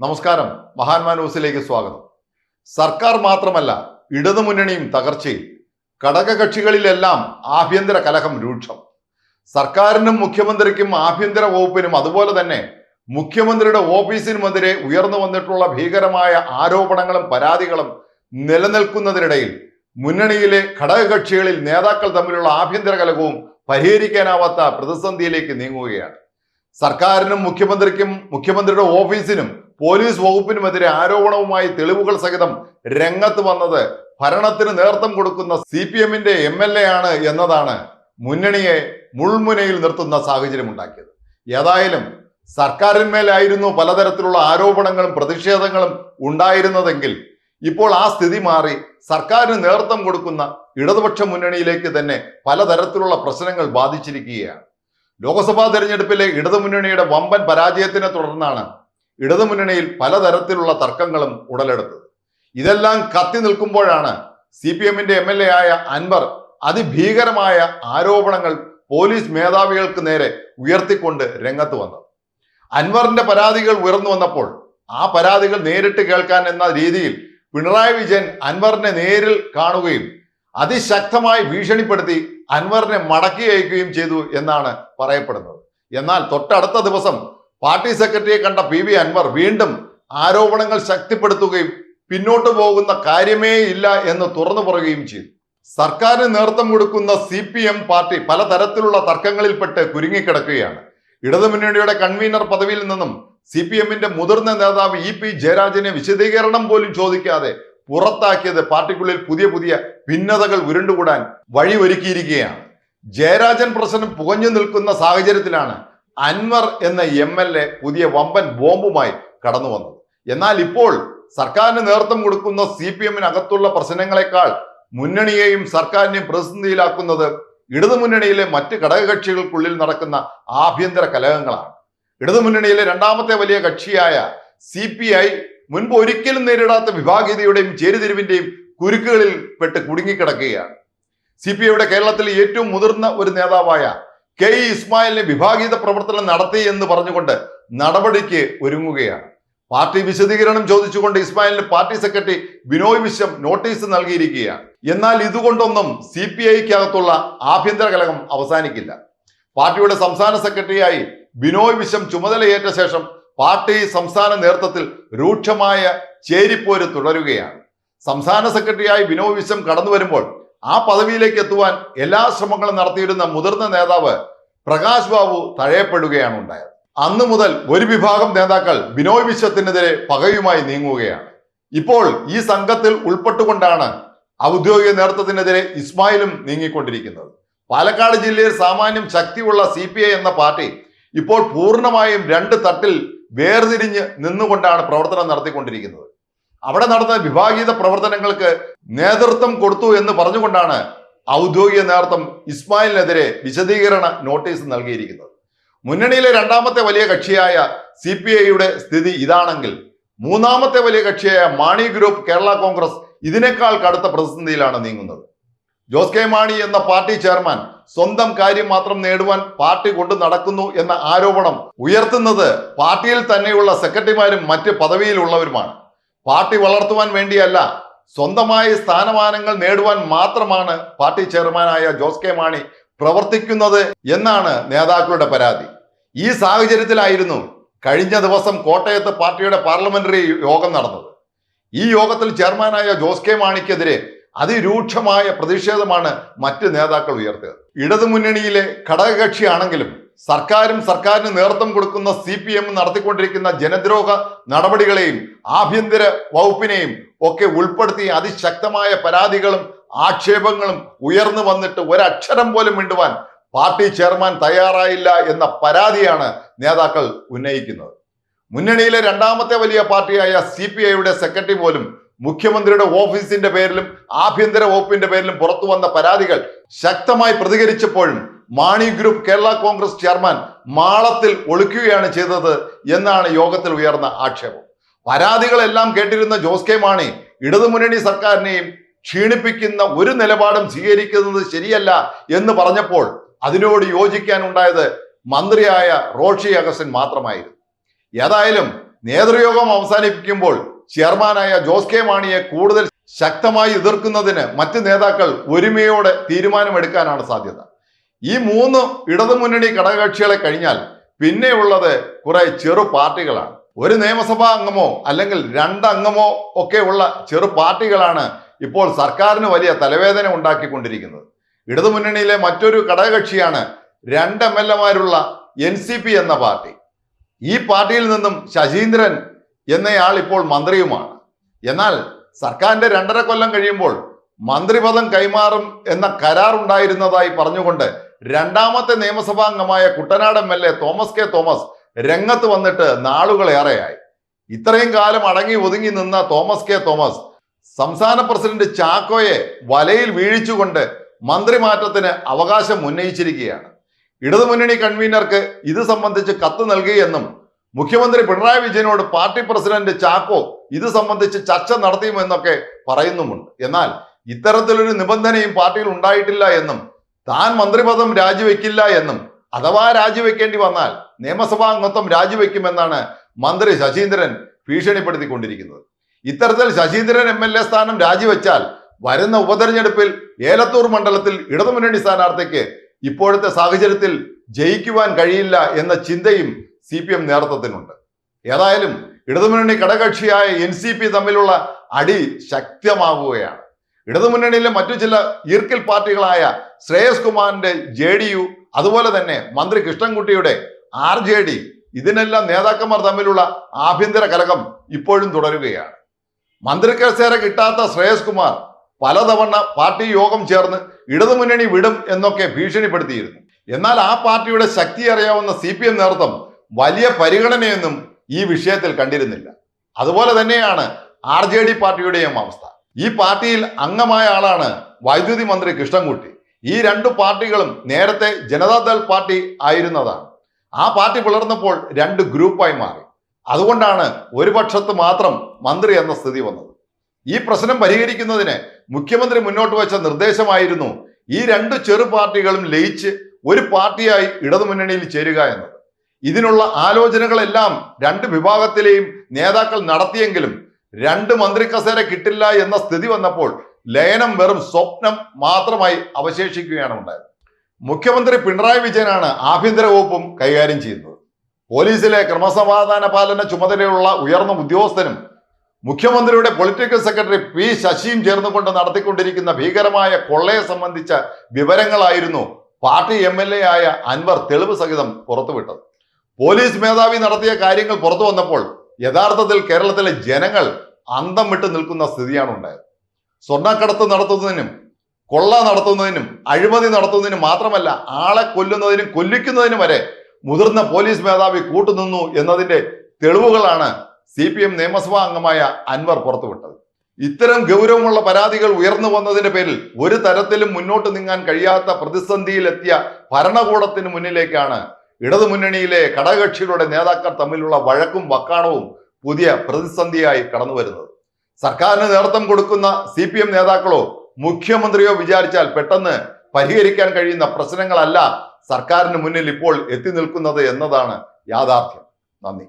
നമസ്കാരം. മഹാന്മാ ന്യൂസിലേക്ക് സ്വാഗതം. സർക്കാർ മാത്രമല്ല ഇടതുമുന്നണിയും തകർച്ചയിൽ. ഘടകകക്ഷികളിലെല്ലാം ആഭ്യന്തര കലഹം രൂക്ഷം. സർക്കാരിനും മുഖ്യമന്ത്രിക്കും ആഭ്യന്തര വകുപ്പിനും അതുപോലെ തന്നെ മുഖ്യമന്ത്രിയുടെ ഓഫീസിനുമെതിരെ ഉയർന്നു വന്നിട്ടുള്ള ഭീകരമായ ആരോപണങ്ങളും പരാതികളും നിലനിൽക്കുന്നതിനിടയിൽ മുന്നണിയിലെ ഘടകകക്ഷികളിൽ നേതാക്കൾ തമ്മിലുള്ള ആഭ്യന്തര കലഹവും പരിഹരിക്കാനാവാത്ത പ്രതിസന്ധിയിലേക്ക് നീങ്ങുകയാണ്. സർക്കാരിനും മുഖ്യമന്ത്രിക്കും മുഖ്യമന്ത്രിയുടെ ഓഫീസിനും പോലീസ് വകുപ്പിനുമെതിരെ ആരോപണവുമായി തെളിവുകൾ സഹിതം രംഗത്ത് വന്നത് ഭരണത്തിന് നേതൃത്വം കൊടുക്കുന്ന സി പി എമ്മിന്റെ എം എൽ എ ആണ് എന്നതാണ് മുന്നണിയെ മുൾമുനയിൽ നിർത്തുന്ന സാഹചര്യം ഉണ്ടാക്കിയത്. ഏതായാലും സർക്കാരിന്മേലായിരുന്നു പലതരത്തിലുള്ള ആരോപണങ്ങളും പ്രതിഷേധങ്ങളും ഉണ്ടായിരുന്നതെങ്കിൽ ഇപ്പോൾ ആ സ്ഥിതി മാറി സർക്കാരിന് നേതൃത്വം കൊടുക്കുന്ന ഇടതുപക്ഷ മുന്നണിയിലേക്ക് തന്നെ പലതരത്തിലുള്ള പ്രശ്നങ്ങൾ ബാധിച്ചിരിക്കുകയാണ്. ലോക്സഭാ തെരഞ്ഞെടുപ്പിലെ ഇടതുമുന്നണിയുടെ വമ്പൻ പരാജയത്തിനെ തുടർന്നാണ് ഇടതുമുന്നണിയിൽ പലതരത്തിലുള്ള തർക്കങ്ങളും ഉടലെടുത്തത്. ഇതെല്ലാം കത്തി നിൽക്കുമ്പോഴാണ് സി പി എമ്മിന്റെ എം എൽ എ ആയ അൻവർ അതിഭീകരമായ ആരോപണങ്ങൾ പോലീസ് മേധാവികൾക്ക് നേരെ ഉയർത്തിക്കൊണ്ട് രംഗത്ത് വന്നത്. അൻവറിന്റെ പരാതികൾ ഉയർന്നു വന്നപ്പോൾ ആ പരാതികൾ നേരിട്ട് കേൾക്കാൻ എന്ന രീതിയിൽ പിണറായി വിജയൻ അൻവറിനെ നേരിൽ കാണുകയും അതിശക്തമായി ഭീഷണിപ്പെടുത്തി അൻവറിനെ മടക്കി അയക്കുകയും ചെയ്തു എന്നാണ് പറയപ്പെടുന്നത്. എന്നാൽ തൊട്ടടുത്ത ദിവസം പാർട്ടി സെക്രട്ടറിയെ കണ്ട പി വി അൻവർ വീണ്ടും ആരോപണങ്ങൾ ശക്തിപ്പെടുത്തുകയും പിന്നോട്ട് പോകുന്ന കാര്യമേ ഇല്ല എന്ന് തുറന്നു പറയുകയും ചെയ്തു. സർക്കാരിന് നേതൃത്വം കൊടുക്കുന്ന സി പി എം പാർട്ടി പലതരത്തിലുള്ള തർക്കങ്ങളിൽപ്പെട്ട് കുരുങ്ങിക്കിടക്കുകയാണ്. ഇടതുമുന്നണിയുടെ കൺവീനർ പദവിയിൽ നിന്നും സി പി എമ്മിന്റെ മുതിർന്ന നേതാവ് ഇ പി ജയരാജനെ വിശദീകരണം പോലും ചോദിക്കാതെ പുറത്താക്കിയത് പാർട്ടിക്കുള്ളിൽ പുതിയ പുതിയ ഭിന്നതകൾ ഉരുണ്ടുകൂടാൻ വഴിയൊരുക്കിയിരിക്കുകയാണ്. ജയരാജൻ പ്രശ്നം പുകഞ്ഞു നിൽക്കുന്ന സാഹചര്യത്തിലാണ് അൻവർ എന്ന എം എൽ എ പുതിയ വമ്പൻ ബോംബുമായി കടന്നു വന്നത്. എന്നാൽ ഇപ്പോൾ സർക്കാരിന് നേതൃത്വം കൊടുക്കുന്ന സി പി എമ്മിനകത്തുള്ള പ്രശ്നങ്ങളെക്കാൾ മുന്നണിയെയും സർക്കാരിനെയും പ്രതിസന്ധിയിലാക്കുന്നത് ഇടതുമുന്നണിയിലെ മറ്റ് ഘടകകക്ഷികൾക്കുള്ളിൽ നടക്കുന്ന ആഭ്യന്തര കലഹങ്ങളാണ്. ഇടതുമുന്നണിയിലെ രണ്ടാമത്തെ വലിയ കക്ഷിയായ സി പി ഐ മുൻപ് ഒരിക്കലും നേരിടാത്ത വിഭാഗീയതയുടെയും ചേരിതിരിവിന്റെയും കുരുക്കുകളിൽ പെട്ട് കുടുങ്ങിക്കിടക്കുകയാണ്. സി പി ഐയുടെ കേരളത്തിലെ ഏറ്റവും മുതിർന്ന ഒരു നേതാവായ കെ ഇസ്മായിലിനെ വിഭാഗീയത പ്രവർത്തനം നടത്തി എന്ന് പറഞ്ഞുകൊണ്ട് നടപടിക്ക് ഒരുങ്ങുകയാണ്. പാർട്ടി വിശദീകരണം ചോദിച്ചുകൊണ്ട് ഇസ്മായിലിന് party secretary Binoy Viswam notice നൽകിയിരിക്കുകയാണ്. എന്നാൽ ഇതുകൊണ്ടൊന്നും സി പി ഐക്കകത്തുള്ള ആഭ്യന്തര കലഹം അവസാനിക്കില്ല. പാർട്ടിയുടെ സംസ്ഥാന സെക്രട്ടറിയായി ബിനോയ് വിശ്വം ചുമതലയേറ്റ ശേഷം പാർട്ടി സംസ്ഥാന നേതൃത്വത്തിൽ രൂക്ഷമായ ചേരിപ്പോര് തുടരുകയാണ്. സംസ്ഥാന സെക്രട്ടറിയായി ബിനോയ് വിശ്വം കടന്നു വരുമ്പോൾ ആ പദവിയിലേക്ക് എത്തുവാൻ എല്ലാ ശ്രമങ്ങളും നടത്തിയിരുന്ന മുതിർന്ന നേതാവ് പ്രകാശ് ബാബു തഴയപ്പെടുകയാണ് ഉണ്ടായത്. അന്ന് മുതൽ ഒരു വിഭാഗം നേതാക്കൾ ബിനോയ് വിശ്വത്തിനെതിരെ പകയുമായി നീങ്ങുകയാണ്. ഇപ്പോൾ ഈ സംഘത്തിൽ ഉൾപ്പെട്ടുകൊണ്ടാണ് ഔദ്യോഗിക നേതൃത്വത്തിനെതിരെ ഇസ്മായിലും നീങ്ങിക്കൊണ്ടിരിക്കുന്നത്. പാലക്കാട് ജില്ലയിൽ സാമാന്യം ശക്തിയുള്ള സി എന്ന പാർട്ടി ഇപ്പോൾ പൂർണമായും രണ്ട് തട്ടിൽ വേർതിരിഞ്ഞ് നിന്നുകൊണ്ടാണ് പ്രവർത്തനം നടത്തിക്കൊണ്ടിരിക്കുന്നത്. അവിടെ നടന്ന വിഭാഗീയത പ്രവർത്തനങ്ങൾക്ക് നേതൃത്വം കൊടുത്തു എന്ന് പറഞ്ഞുകൊണ്ടാണ് ഔദ്യോഗിക നേതൃത്വം ഇസ്മായിലിനെതിരെ വിശദീകരണ നോട്ടീസ് നൽകിയിരിക്കുന്നത്. മുന്നണിയിലെ രണ്ടാമത്തെ വലിയ കക്ഷിയായ സി പി ഐയുടെ സ്ഥിതി ഇതാണെങ്കിൽ മൂന്നാമത്തെ വലിയ കക്ഷിയായ മാണി ഗ്രൂപ്പ് കേരള കോൺഗ്രസ് ഇതിനേക്കാൾ കടുത്ത പ്രതിസന്ധിയിലാണ് നീങ്ങുന്നത്. ജോസ് കെ മാണി എന്ന പാർട്ടി ചെയർമാൻ സ്വന്തം കാര്യം മാത്രം നേടുവാൻ പാർട്ടി കൊണ്ട് നടക്കുന്നു എന്ന ആരോപണം ഉയർത്തുന്നത് പാർട്ടിയിൽ തന്നെയുള്ള സെക്രട്ടറിമാരും മറ്റ് പദവിയിലുള്ളവരുമാണ്. പാർട്ടി വളർത്തുവാൻ വേണ്ടിയല്ല സ്വന്തമായി സ്ഥാനമാനങ്ങൾ നേടുവാൻ മാത്രമാണ് പാർട്ടി ചെയർമാനായ ജോസ് കെ മാണി പ്രവർത്തിക്കുന്നത് എന്നാണ് നേതാക്കളുടെ പരാതി. ഈ സാഹചര്യത്തിലായിരുന്നു കഴിഞ്ഞ ദിവസം കോട്ടയത്ത് പാർട്ടിയുടെ പാർലമെന്ററി യോഗം നടന്നത്. ഈ യോഗത്തിൽ ചെയർമാനായ ജോസ് കെ മാണിക്കെതിരെ അതിരൂക്ഷമായ പ്രതിഷേധമാണ് മറ്റ് നേതാക്കൾ ഉയർത്തിയത്. ഇടതുമുന്നണിയിലെ ഘടകകക്ഷിയാണെങ്കിലും സർക്കാരും സർക്കാരിന് നേതൃത്വം കൊടുക്കുന്ന സി പി എം നടത്തിക്കൊണ്ടിരിക്കുന്ന ജനദ്രോഹ നടപടികളെയും ആഭ്യന്തര വകുപ്പിനെയും ഒക്കെ ഉൾപ്പെടുത്തി അതിശക്തമായ പരാതികളും ആക്ഷേപങ്ങളും ഉയർന്നു വന്നിട്ട് ഒരക്ഷരം പോലും മിണ്ടുവാൻ പാർട്ടി ചെയർമാൻ തയ്യാറായില്ല എന്ന പരാതിയാണ് നേതാക്കൾ ഉന്നയിക്കുന്നത്. മുന്നണിയിലെ രണ്ടാമത്തെ വലിയ പാർട്ടിയായ സി പി ഐയുടെ സെക്രട്ടറി പോലും മുഖ്യമന്ത്രിയുടെ ഓഫീസിന്റെ പേരിലും ആഭ്യന്തര വകുപ്പിന്റെ പേരിലും പുറത്തു വന്ന പരാതികൾ ശക്തമായി പ്രതികരിച്ചപ്പോഴും മാണി ഗ്രൂപ്പ് കേരള കോൺഗ്രസ് ചെയർമാൻ മാളത്തിൽ ഒളിക്കുകയാണ് ചെയ്തത് എന്നാണ് യോഗത്തിൽ ഉയർന്ന ആക്ഷേപം. പരാതികളെല്ലാം കേട്ടിരുന്ന ജോസ് കെ മാണി ഇടതുമുന്നണി സർക്കാരിനെയും ക്ഷീണിപ്പിക്കുന്ന ഒരു നിലപാടും സ്വീകരിക്കുന്നത് ശരിയല്ല എന്ന് പറഞ്ഞപ്പോൾ അതിനോട് യോജിക്കാനുണ്ടായത് മന്ത്രിയായ റോഷി അഗസ്റ്റൻ മാത്രമായിരുന്നു. ഏതായാലും നേതൃയോഗം അവസാനിപ്പിക്കുമ്പോൾ ചെയർമാനായ ജോസ് കെ മാണിയെ കൂടുതൽ ശക്തമായി എതിർക്കുന്നതിന് മറ്റ് നേതാക്കൾ ഒരുമയോടെ തീരുമാനമെടുക്കാനാണ് സാധ്യത. ഈ മൂന്ന് ഇടതുമുന്നണി ഘടകകക്ഷികളെ കഴിഞ്ഞാൽ പിന്നെയുള്ളത് കുറെ ചെറു പാർട്ടികളാണ്. ഒരു നിയമസഭാ അംഗമോ അല്ലെങ്കിൽ രണ്ടംഗമോ ഒക്കെ ഉള്ള ചെറു പാർട്ടികളാണ് ഇപ്പോൾ സർക്കാരിന് വലിയ തലവേദന ഉണ്ടാക്കിക്കൊണ്ടിരിക്കുന്നത്. ഇടതുമുന്നണിയിലെ മറ്റൊരു ഘടകകക്ഷിയാണ് രണ്ട് എം എൽ എമാരുള്ള എൻ സി പി എന്ന പാർട്ടി. ഈ പാർട്ടിയിൽ നിന്നും ശശീന്ദ്രൻ എന്നയാൾ ഇപ്പോൾ മന്ത്രിയുമാണ്. എന്നാൽ സർക്കാരിന്റെ രണ്ടര കൊല്ലം കഴിയുമ്പോൾ മന്ത്രിപദം കൈമാറും എന്ന കരാർ ഉണ്ടായിരുന്നതായി പറഞ്ഞുകൊണ്ട് രണ്ടാമത്തെ നിയമസഭാംഗമായ Kuttanad M L A Thomas K Thomas രംഗത്ത് വന്നിട്ട് നാളുകളേറെയായി ഇത്രയും കാലം അടങ്ങി ഒതുങ്ങി നിന്ന തോമസ് കെ തോമസ് സംസ്ഥാന പ്രസിഡന്റ് ചാക്കോയെ വലയിൽ വീഴിച്ചുകൊണ്ട് മന്ത്രിമാറ്റത്തിന് അവകാശം ഉന്നയിച്ചിരിക്കുകയാണ്. ഇടതുമുന്നണി കൺവീനർക്ക് ഇത് സംബന്ധിച്ച് കത്ത് നൽകിയെന്നും മുഖ്യമന്ത്രി പിണറായി വിജയനോട് പാർട്ടി പ്രസിഡന്റ് ചാക്കോ ഇത് സംബന്ധിച്ച് ചർച്ച നടത്തിയുമെന്നൊക്കെ പറയുന്നുമുണ്ട്. എന്നാൽ ഇത്തരത്തിലൊരു നിബന്ധനയും പാർട്ടിയിൽ ഉണ്ടായിട്ടില്ല എന്നും താൻ മന്ത്രിപദം രാജിവെക്കില്ല എന്നും അഥവാ രാജിവെക്കേണ്ടി വന്നാൽ നിയമസഭാ അംഗത്വം രാജിവെക്കുമെന്നാണ് മന്ത്രി ശശീന്ദ്രൻ ഭീഷണിപ്പെടുത്തിക്കൊണ്ടിരിക്കുന്നത്. ഇത്തരത്തിൽ ശശീന്ദ്രൻ എം എൽ എ സ്ഥാനം രാജിവെച്ചാൽ വരുന്ന ഉപതെരഞ്ഞെടുപ്പിൽ ഏലത്തൂർ മണ്ഡലത്തിൽ ഇടതുമുന്നണി സ്ഥാനാർത്ഥിക്ക് ഇപ്പോഴത്തെ സാഹചര്യത്തിൽ ജയിക്കുവാൻ കഴിയില്ല എന്ന ചിന്തയും സി പി എം നേതൃത്വത്തിനുണ്ട്. ഏതായാലും ഇടതുമുന്നണി ഘടകകക്ഷിയായ എൻ സി പി തമ്മിലുള്ള അടി ശക്തമാവുകയാണ്. ഇടതുമുന്നണിയിലെ മറ്റു ചില ഈർക്കിൽ പാർട്ടികളായ ശ്രേയസ് കുമാറിന്റെ ജെ ഡി യു അതുപോലെ തന്നെ മന്ത്രി കൃഷ്ണൻകുട്ടിയുടെ ആർ ജെ ഡി ഇതിനെല്ലാം നേതാക്കന്മാർ തമ്മിലുള്ള ആഭ്യന്തര കലകം ഇപ്പോഴും തുടരുകയാണ്. മന്ത്രി കസേര കിട്ടാത്ത ശ്രേയസ് കുമാർ പലതവണ പാർട്ടി യോഗം ചേർന്ന് ഇടതുമുന്നണി വിടും എന്നൊക്കെ ഭീഷണിപ്പെടുത്തിയിരുന്നു. എന്നാൽ ആ പാർട്ടിയുടെ ശക്തി അറിയാവുന്ന സി പി എം നേതൃത്വം വലിയ പരിഗണനയൊന്നും ഈ വിഷയത്തിൽ കണ്ടിരുന്നില്ല. അതുപോലെ തന്നെയാണ് ആർ ജെ ഡി പാർട്ടിയുടെയും അവസ്ഥ. ഈ പാർട്ടിയിൽ അംഗമായ ആളാണ് വൈദ്യുതി മന്ത്രി കൃഷ്ണൻകുട്ടി. ഈ രണ്ടു പാർട്ടികളും നേരത്തെ ജനതാദൾ പാർട്ടി ആയിരുന്നതാണ്. ആ പാർട്ടി പിളർന്നപ്പോൾ രണ്ട് ഗ്രൂപ്പായി മാറി. അതുകൊണ്ടാണ് ഒരു പക്ഷത്ത് മാത്രം മന്ത്രി എന്ന സ്ഥിതി വന്നത്. ഈ പ്രശ്നം പരിഹരിക്കുന്നതിന് മുഖ്യമന്ത്രി മുന്നോട്ട് വെച്ച നിർദ്ദേശമായിരുന്നു ഈ രണ്ട് ചെറു പാർട്ടികളും ലയിച്ച് ഒരു പാർട്ടിയായി ഇടതുമുന്നണിയിൽ ചേരുക എന്നത്. ഇതിനുള്ള ആലോചനകളെല്ലാം രണ്ട് വിഭാഗത്തിലെയും നേതാക്കൾ നടത്തിയെങ്കിലും രണ്ട് മന്ത്രി കസേര കിട്ടില്ല എന്ന സ്ഥിതി വന്നപ്പോൾ ലയനം വെറും സ്വപ്നം മാത്രമായി അവശേഷിക്കുകയാണ് ഉണ്ടായത്. മുഖ്യമന്ത്രി പിണറായി വിജയനാണ് ആഭ്യന്തര വകുപ്പും കൈകാര്യം ചെയ്യുന്നത്. പോലീസിലെ ക്രമസമാധാന പാലന ചുമതലയുള്ള ഉയർന്ന ഉദ്യോഗസ്ഥനും മുഖ്യമന്ത്രിയുടെ പൊളിറ്റിക്കൽ സെക്രട്ടറി പി ശശിയും ചേർന്നുകൊണ്ട് നടത്തിക്കൊണ്ടിരിക്കുന്ന ഭീകരമായ കൊള്ളയെ സംബന്ധിച്ച വിവരങ്ങളായിരുന്നു പാർട്ടി എം എൽ എ ആയ അൻവർ തെളിവ് സഹിതം പുറത്തുവിട്ടത്. പോലീസ് മേധാവി നടത്തിയ കാര്യങ്ങൾ പുറത്തു വന്നപ്പോൾ യഥാർത്ഥത്തിൽ കേരളത്തിലെ ജനങ്ങൾ അന്തം വിട്ട് നിൽക്കുന്ന സ്ഥിതിയാണ് ഉണ്ടായത്. സ്വർണക്കടത്ത് നടത്തുന്നതിനും കൊള്ള നടത്തുന്നതിനും അഴിമതി നടത്തുന്നതിനും മാത്രമല്ല ആളെ കൊല്ലുന്നതിനും കൊല്ലിക്കുന്നതിനും വരെ മുതിർന്ന പോലീസ് മേധാവി കൂട്ടുനിന്നു എന്നതിന്റെ തെളിവുകളാണ് സി പി എം നിയമസഭാ അംഗമായ അൻവർ പുറത്തുവിട്ടത്. ഇത്തരം ഗൗരവമുള്ള പരാതികൾ ഉയർന്നു വന്നതിന്റെ പേരിൽ ഒരു തരത്തിലും മുന്നോട്ട് നീങ്ങാൻ കഴിയാത്ത പ്രതിസന്ധിയിലെത്തിയ ഭരണകൂടത്തിന് മുന്നിലേക്കാണ് ഇടതുമുന്നണിയിലെ ഘടകകക്ഷികളുടെ നേതാക്കൾ തമ്മിലുള്ള വഴക്കും വക്കാണവും പുതിയ പ്രതിസന്ധിയായി കടന്നു വരുന്നത് സർക്കാരിന് നേതൃത്വം കൊടുക്കുന്ന സി പി എം നേതാക്കളോ മുഖ്യമന്ത്രിയോ വിചാരിച്ചാൽ പെട്ടെന്ന് പരിഹരിക്കാൻ കഴിയുന്ന പ്രശ്നങ്ങളല്ല സർക്കാരിന് മുന്നിൽ ഇപ്പോൾ എത്തി നിൽക്കുന്നത് എന്നതാണ് യാഥാർത്ഥ്യം. നന്ദി.